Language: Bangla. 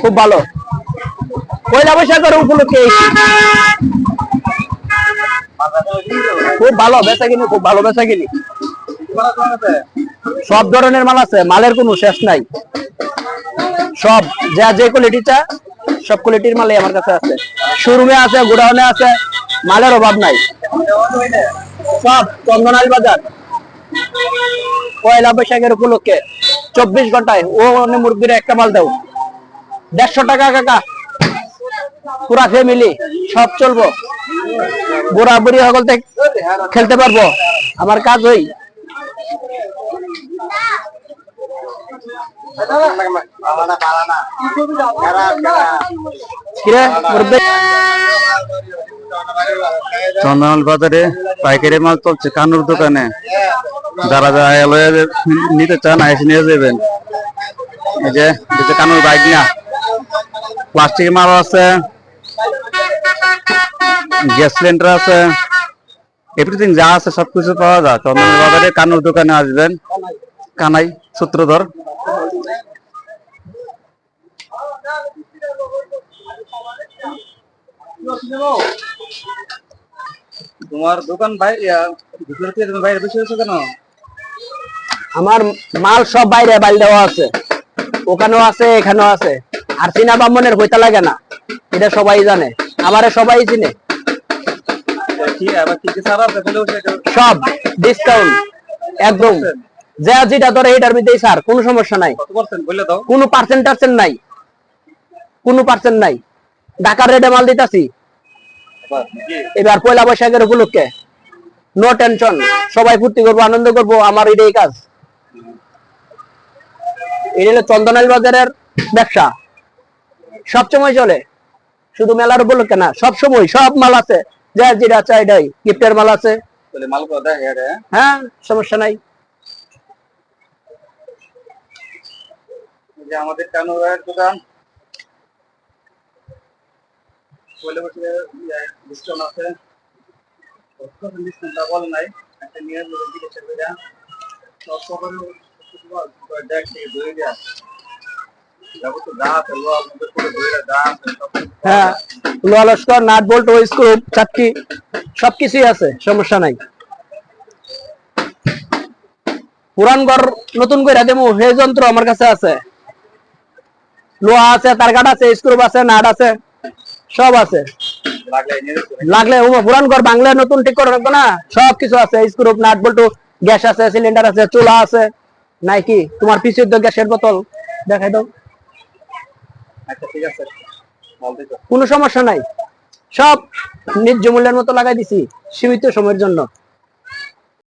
খুব ভালো। পয়লা বৈশাখের উপলক্ষে খুব ভালো বেচা কিনি খুব ভালো বেচা কিনি সব ধরনের মাল আছে, মালের কোনো শেষ নাই। সব, যা যে কোয়ালিটিটা সব কোয়ালিটির মালই আমার কাছে আছে। শোরুমে আছে, গোডাউনে আছে, মালের অভাব নাই। সব চন্দনাল বাজার। পয়লা বৈশাখের উপলক্ষে। চব্বিশ ঘন্টায়। ও অন্য মুরগির একটা মাল দাও। দেড়শো টাকা কাকা। পুরা ফ্যামিলি সব চলবো। বুড়া বুড়ি সকল খেলতে পারব। আমার কাজ হই। চন্দনাল বাজারে পাইকারি মাল চলছে, কানুর দোকানে। যারা যারা এলো নিতে চান এসে নিয়ে যাবেন। এই যে যে কানুর বাইক না প্লাস্টিক মাল আছে, গ্যাস সিলিন্ডার আছে এভরিথিং যা আছে সবকিছু পাওয়া যায়। চন্দনাল বাজারে কানুর দোকানে আসবেন। কানাই, সূত্রধর। তোমার দোকান ভাই ভিতরে বাইরে বসে আছো কেন? আমার মাল সব বাইরে বাইল দেওয়া আছে। ওখানেও আছে, এখানেও আছে। আর চিনা বামনের হইতে লাগে না। এটা সবাই জানে। আমারে সবাই চিনে। সব ডিসকাউন্ট একদম। যা যেটা ধরে এটার মধ্যেই স্যার কোনো সমস্যা নাই। কোনো পার্সেন্ট টার্সেন্ট নাই। কোনো পার্সেন্ট নাই। ঢাকার রেটে মাল দিতাছি। এবার পয়লা বৈশাখের উপলক্ষে। নো টেনশন সবাই ফুর্তি করব, আনন্দ করব। আমার এটাই কাজ। এটা হলো চন্দনাল বাজারের ব্যবসা। সবসময় চলে। শুধু মেলার উপলক্ষে না সব সময় সব মাল আছে। যা যেটা চাই এটাই গিফটের মাল আছে। এটা হ্যাঁ? সমস্যা নাই। যে আমাদের কানুরের দোকান। ডিসকাউন্ট আছে। নাই। একটা নিয়ে হ্যাঁ লোহা লস্কর, নাট বোল্ট ও আছে, সমস্যা নাই। নতুন করে দেবো, হে যন্ত্র আমার কাছে আছে। লোহা আছে তার আছে, স্ক্রু আছে, নাট আছে, সব আছে। লাগলে পুরান ঘর বাংলা নতুন ঠিক করে রাখব না সব কিছু আছে, স্ক্রু, নাট বোল্ট, গ্যাস আছে, সিলিন্ডার আছে, চুলা আছে। নাই কি তোমার পিছের দিকে গ্যাসের বোতল। দেখাই দাও। আচ্ছা ঠিক আছে। কোনো সমস্যা নাই। সব ন্যায্য মূল্যের মতো লাগাই দিছি সীমিত সময়ের জন্য।